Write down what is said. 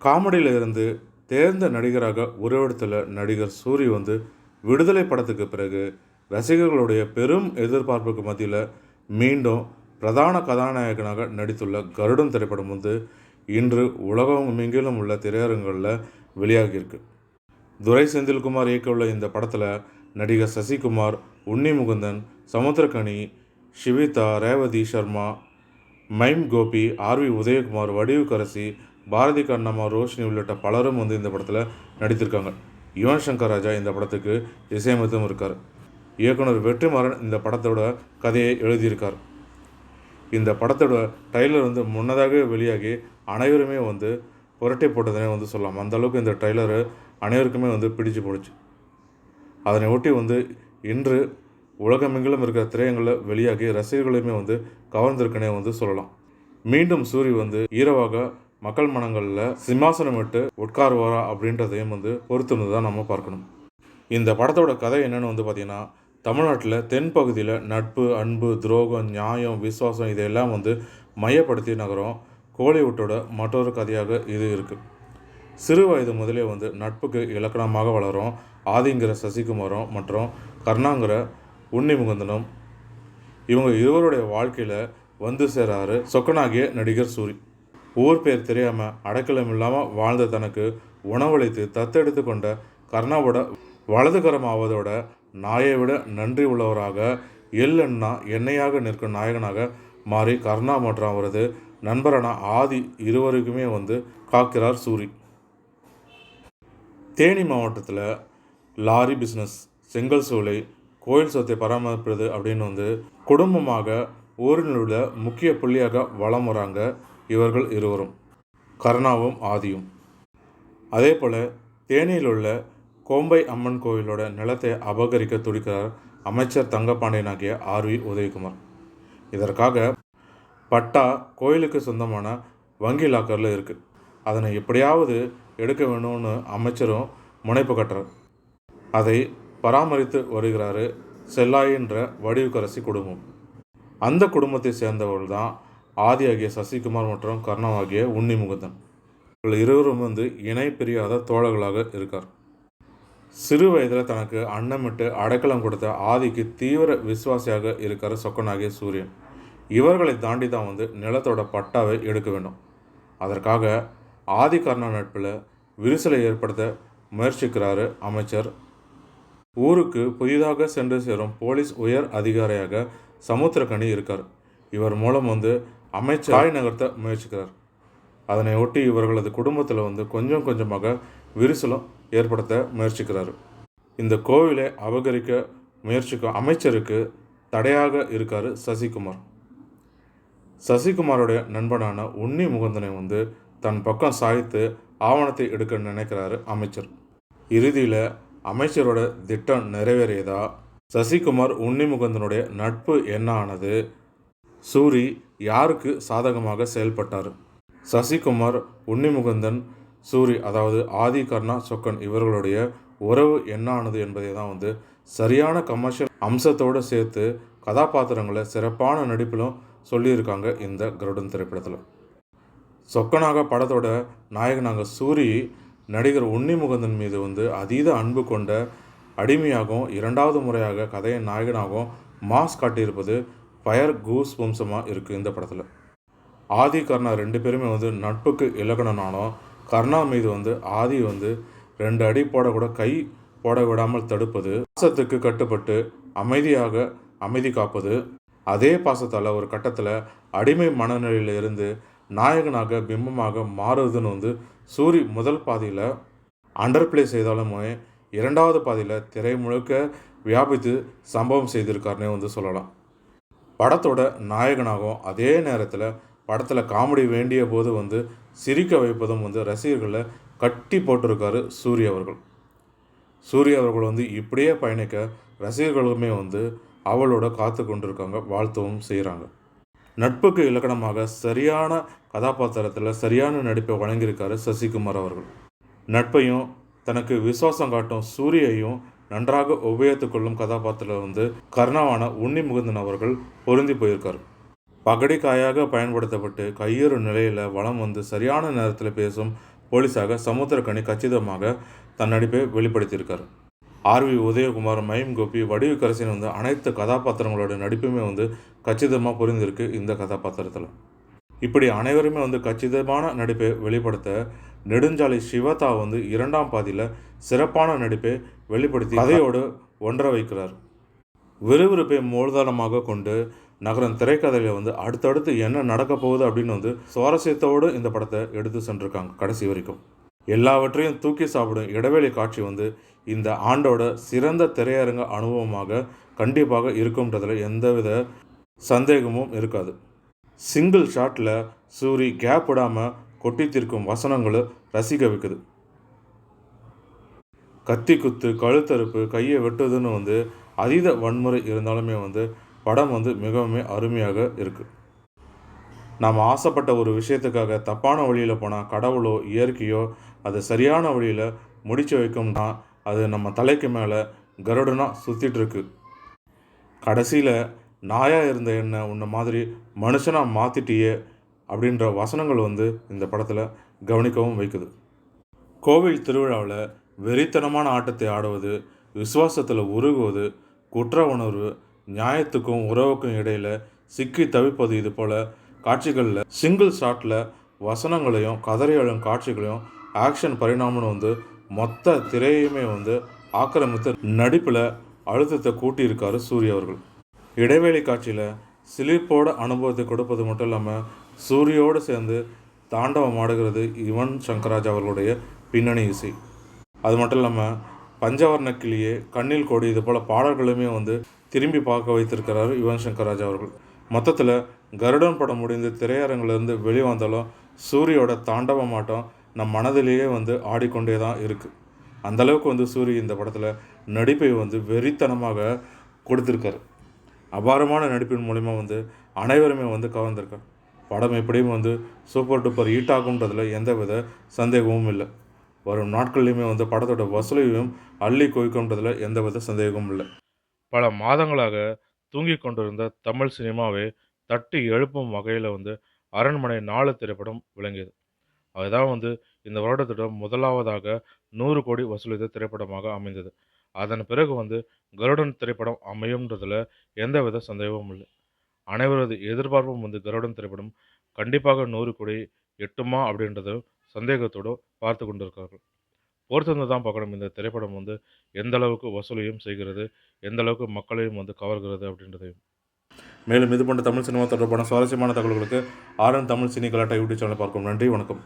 காமெடியில் இருந்து தேர்ந்த நடிகராக உருவெடுத்துள்ள நடிகர் சூரி வந்து விடுதலை படத்துக்கு பிறகு ரசிகர்களுடைய பெரும் எதிர்பார்ப்புக்கு மத்தியில் மீண்டும் பிரதான கதாநாயகனாக நடித்துள்ள கருடன் திரைப்படம் வந்து இன்று உலகம் எங்கிலும் உள்ள திரையரங்குகளில் வெளியாகியிருக்கு. துரை செந்தில்குமார் இயக்கவுள்ள இந்த படத்தில் நடிகர் Sasikumar Unni Mukundan Samuthirakani Shivitha Revathi Sharma mime Gopi R V Udhayakumar Vadivukkarasi Bharathi Kannamma Roshini உள்ளிட்ட பலரும் வந்து இந்த படத்தில் நடித்திருக்காங்க. யுவன் சங்கர் ராஜா இந்த படத்துக்கு இசையமைத்தும் இருக்கார். இயக்குனர் வெற்றிமாறன் இந்த படத்தோட கதையை எழுதியிருக்கார். இந்த படத்தோட ட்ரைலர் வந்து முன்னதாகவே வெளியாகி அனைவருமே வந்து புரட்டி போட்டதுனே வந்து சொல்லலாம். அந்த அளவுக்கு இந்த ட்ரைலரு அனைவருக்குமே வந்து பிடிச்சு போடுச்சு அதனை ஒட்டி வந்து இன்று உலகமெங்கிலும் இருக்கிற திரையங்களில் வெளியாகி ரசிகர்களையுமே வந்து கவர்ந்திருக்குனே வந்து சொல்லலாம். மீண்டும் சூரி வந்து ஈரவாக மக்கள் மனங்களில் சிம்மாசனம் விட்டு உட்காருவாரா அப்படின்றதையும் வந்து பொறுத்திருந்து தான் நம்ம பார்க்கணும். இந்த படத்தோட கதை என்னென்னு வந்து பார்த்தீங்கன்னா தமிழ்நாட்டில் தென் பகுதியில் நட்பு அன்பு துரோகம் நியாயம் விசுவாசம் இதையெல்லாம் வந்து மையப்படுத்தி நகரம் கோலிவுட்டோட மற்றொரு கதையாக இது இருக்குது சிறு வயது முதலே வந்து நட்புக்கு இலக்கணமாக வளரும் ஆதிங்கிற சசிகுமாரும் மற்றும் கர்ணாங்கிற உன்னிமுகுந்தனும். இவங்க இருவருடைய வாழ்க்கையில் வந்து சேராரு சொக்கனாகிய நடிகர் சூரி. ஊர் பேர் தெரியாமல் அடைக்கலம் இல்லாமல் வாழ்ந்த தனக்கு உணவளித்து தத்தெடுத்து கொண்ட கர்ணாவோட வலதுகரம் ஆவதோட நாயை விட நன்றி உள்ளவராக எல்லன்னா எண்ணெயாக நிற்கும் நாயகனாக மாறி கர்ணா மற்றும் அவரது நண்பரான ஆதி இருவருக்குமே வந்து காக்கிறார் சூரி. தேனி மாவட்டத்தில் லாரி பிஸ்னஸ் செங்கல் சூளை கோயில் சொத்தை பராமரிப்பது அப்படின்னு வந்து குடும்பமாக ஊரில் உள்ள முக்கிய புள்ளியாக வலம் வராங்க இவர்கள் இருவரும் கருணாவும் ஆதியும். அதே போல் தேனியில் உள்ள கோம்பை அம்மன் கோயிலோட நிலத்தை அபகரிக்க துடிக்கிறார் அமைச்சர் தங்கப்பாண்டியன் ஆகிய ஆர்வி உதயகுமார். இதற்காக பட்டா கோயிலுக்கு சொந்தமான வங்கி லாக்கரில் இருக்குது அதனை எப்படியாவது எடுக்க வேணும்னு அமைச்சரும் முனைப்பு கட்டுறார். அதை பராமரித்து வருகிறாரு செல்லாயின்ற வடிவுக்கரசி குடும்பம். அந்த குடும்பத்தை சேர்ந்தவர்கள் தான் ஆதி ஆகிய சசிகுமார் மற்றும் கர்ணா ஆகிய உன்னி முகுந்தன். இவர்கள் இருவரும் வந்து இணை பிரியாத தோழர்களாக இருக்கார். சிறு வயதில் தனக்கு அன்னமிட்டு அடைக்கலம் கொடுத்த ஆதிக்கு தீவிர விசுவாசியாக இருக்கார் சொக்கனாகிய சூரியன். இவர்களை தாண்டி தான் வந்து நிலத்தோட பட்டாவை எடுக்க வேண்டும். அதற்காக ஆதி கர்ணா நட்பில் விரிசலை ஏற்படுத்த முயற்சிக்கிறாரு அமைச்சர். ஊருக்கு புதிதாக சென்று சேரும் போலீஸ் உயர் அதிகாரியாக சமுத்திரக்கனி இருக்கார். இவர் மூலம் வந்து அமைச்சர் காய் நகர்த்த முயற்சிக்கிறார். அதனை ஒட்டி இவர்களது குடும்பத்தில் வந்து கொஞ்சம் கொஞ்சமாக விரிசலும் ஏற்படுத்த முயற்சிக்கிறார். இந்த கோவிலை அபகரிக்க முயற்சிக்கும் அமைச்சருக்கு தடையாக இருக்கார் சசிகுமார். சசிகுமாரோடைய நண்பனான உன்னி முகுந்தனை வந்து தன் பக்கம் சாய்த்து ஆவணத்தை எடுக்க நினைக்கிறாரு அமைச்சர். இறுதியில் அமைச்சரோட திட்டம் நிறைவேறியதா? சசிகுமார் உன்னி முகுந்தனுடைய நட்பு என்ன ஆனது? சூரி யாருக்கு சாதகமாக செயல்பட்டார்? சசிகுமார் உன்னிமுகுந்தன் சூரி அதாவது ஆதி கர்ணா சொக்கன் இவர்களுடைய உறவு என்ன ஆனது என்பதை தான் வந்து சரியான கமர்ஷியல் அம்சத்தோடு சேர்த்து கதாபாத்திரங்களை சிறப்பான நடிப்பிலும் சொல்லியிருக்காங்க இந்த கருடன் திரைப்படத்தில். சொக்கனாக படத்தோட நாயகனாக சூரி நடிகர் உன்னிமுகந்தன் மீது வந்து அதீத அன்பு கொண்ட அடிமையாகவும் இரண்டாவது முறையாக கதையின் நாயகனாகவும் மாஸ் காட்டியிருப்பது ஃபயர் கூஸ் வம்சமாக இருக்குது இந்த படத்தில். ஆதி கர்ணா ரெண்டு பேருமே வந்து நட்புக்கு இலக்கணனானோம் கர்ணா மீது வந்து ஆதி வந்து ரெண்டு அடி போடக்கூட கை போட விடாமல் தடுப்பது பாசத்துக்கு கட்டுப்பட்டு அமைதியாக அமைதி காப்பது அதே பாசத்தால் ஒரு கட்டத்தில் அடிமை மனநிலையில் இருந்து நாயகனாக பிம்பமாக மாறுதுன்னு வந்து சூரி முதல் பாதியில் அண்டர் பிளே செய்தாலுமே இரண்டாவது பாதியில் திரை முழுக்க வியாபித்து சம்பவம் செய்திருக்காருனே வந்து சொல்லலாம். படத்தோட நாயகனாகவும் அதே நேரத்தில் படத்தில் காமெடி வேண்டிய போது வந்து சிரிக்க வைப்பதும் வந்து ரசிகர்களை கட்டி போட்டிருக்காரு சூரிய அவர்கள். சூரிய அவர்கள் வந்து இப்படியே பயணிக்க ரசிகர்களுமே வந்து அவளோட காத்து கொண்டிருக்காங்க வாழ்த்தவும் செய்கிறாங்க நட்புக்கு இலக்கணமாக சரியான கதாபாத்திரத்தில் சரியான நடிப்பை வழங்கியிருக்காரு சசிகுமார் அவர்கள். நட்பையும் தனக்கு விசுவாசம் காட்டும் சூரியையும் நன்றாக உபயோகித்துக் கொள்ளும் கதாபாத்திரத்தில் வந்து கர்ணாவான உன்னி முகுந்தன் அவர்கள் பொருந்தி போயிருக்கார். பகடிக்காயாக பயன்படுத்தப்பட்டு கையேறு நிலையில் வளம் வந்து சரியான நேரத்தில் பேசும் போலீஸாக சமுத்திரக்கனி கச்சிதமாக தன் நடிப்பை வெளிப்படுத்தியிருக்கார். ஆர்வி உதயகுமார் மயம் கோபி வடிவுக்கரசின் வந்து அனைத்து கதாபாத்திரங்களோட நடிப்புமே வந்து கச்சிதமாக புரிந்திருக்கு இந்த கதாபாத்திரத்தில். இப்படி அனைவருமே வந்து கச்சிதமான நடிப்பை வெளிப்படுத்த நெடுஞ்சாலை சிவதா வந்து இரண்டாம் பாதியில் சிறப்பான நடிப்பை வெளிப்படுத்தி கதையோடு ஒன்ற வைக்கிறார். விறுவிறுப்பை மூலதனமாக கொண்டு நகரம் திரைக்கதையில் வந்து அடுத்தடுத்து என்ன நடக்க போகுது அப்படின்னு வந்து சுவாரஸ்யத்தோடு இந்த படத்தை எடுத்து சென்றிருக்காங்க கடைசி வரைக்கும். எல்லாவற்றையும் தூக்கி சாப்பிடும் இடைவெளி காட்சி வந்து இந்த ஆண்டோட சிறந்த திரையரங்க அனுபவமாக கண்டிப்பாக இருக்கும்ன்றதில் எந்தவித சந்தேகமும் இருக்காது. சிங்கிள் ஷாட்டில் சூரி கேப் விடாமல் கொட்டி தீர்க்கும் வசனங்களும் ரசிக்க வைக்குது கத்தி குத்து கழுத்தறுப்பு கையை வெட்டுதுன்னு வந்து அதீத வன்முறை இருந்தாலுமே வந்து படம் வந்து மிகவும் அருமையாக இருக்குது நாம் ஆசைப்பட்ட ஒரு விஷயத்துக்காக தப்பான வழியில் போனால் கடவுளோ இயற்கையோ அதை சரியான வழியில் முடிச்சு வைக்கும்னா அது நம்ம தலைக்கு மேலே கருடனாக சுற்றிட்டுருக்கு கடைசியில் நாயாக இருந்த என்ன உன்னை மாதிரி மனுஷனாக மாற்றிட்டியே அப்படின்ற வசனங்கள் வந்து இந்த படத்தில் கவனிக்கவும் வைக்குது. கோவில் திருவிழாவில் வெறித்தனமான ஆட்டத்தை ஆடுவது விசுவாசத்தில் உருகுவது குற்ற உணர்வு நியாயத்துக்கும் உறவுக்கும் இடையில் சிக்கி தவிப்பது இது போல் காட்சிகளில் சிங்கிள் ஷாட்டில் வசனங்களையும் கதறி காட்சிகளையும் ஆக்ஷன் பரிணாமம்னு வந்து மொத்த திரையுமே வந்து ஆக்கிரமித்து நடிப்பில் அழுத்தத்தை கூட்டியிருக்காரு சூரிய அவர்கள். இடைவேளை காட்சியில் சிலிர்ப்போட அனுபவத்தை கொடுப்பது மட்டும் இல்லாமல் சூரியோடு சேர்ந்து தாண்டவம் ஆடுகிறது யுவன் சங்கராஜ் அவர்களுடைய பின்னணி இசை. அது மட்டும் இல்லாமல் பஞ்சவர்ண கிளியே கண்ணில் கோடி இது போல் பாடல்களுமே வந்து திரும்பி பார்க்க வைத்திருக்கிறார் யுவன் சங்கர் அவர்கள். மொத்தத்தில் கருடன் படம் முடிந்து திரையரங்கிலிருந்து வெளிவந்தாலும் சூரியோட தாண்டவ மாட்டம் நம் மனதிலேயே வந்து ஆடிக்கொண்டே தான் இருக்குது அந்தளவுக்கு வந்து சூரி இந்த படத்தில் நடிப்பை வந்து வெறித்தனமாக கொடுத்துருக்காரு. அபாரமான நடிப்பின் மூலிமா வந்து அனைவருமே வந்து கவர்ந்திருக்கார் படம் எப்படியும் வந்து சூப்பர் டூப்பர் ஹீட் எந்த எந்தவித சந்தேகமும் இல்லை. வரும் நாட்கள்லையுமே வந்து படத்தோட வசூலையும் அள்ளி குவிக்கும்ன்றதுல எந்தவித சந்தேகமும் இல்லை. பல மாதங்களாக தூங்கி கொண்டிருந்த தமிழ் சினிமாவை தட்டி எழுப்பும் வகையில் வந்து அரண்மனை நாலு திரைப்படம் விளங்கியது. அதுதான் வந்து இந்த வருடத்தோட முதலாவதாக நூறு கோடி வசூலித்த திரைப்படமாக அமைந்தது. அதன் பிறகு வந்து கருடன் திரைப்படம் அமையும்ன்றதில் எந்தவித சந்தேகமும் இல்லை. அனைவரது எதிர்பார்ப்பும் வந்து கருடன் திரைப்படம் கண்டிப்பாக நூறு கோடி எட்டுமா அப்படின்றது சந்தேகத்தோடு பார்த்து கொண்டிருக்கார்கள் பொறுத்திருந்து தான் பார்க்கணும் இந்த திரைப்படம் வந்து எந்த அளவுக்கு வசூலையும் செய்கிறது எந்த அளவுக்கு மக்களையும் வந்து கவர்கிறது அப்படின்றதையும். மேலும் இது போன்ற தமிழ் சினிமா தொடர்பான சுவாரஸ்யமான தகவல்களுக்கு ஆர்என் தமிழ் சினி கலாட்டா யூடியூப் சேனலை பார்க்கும் நன்றி வணக்கம்.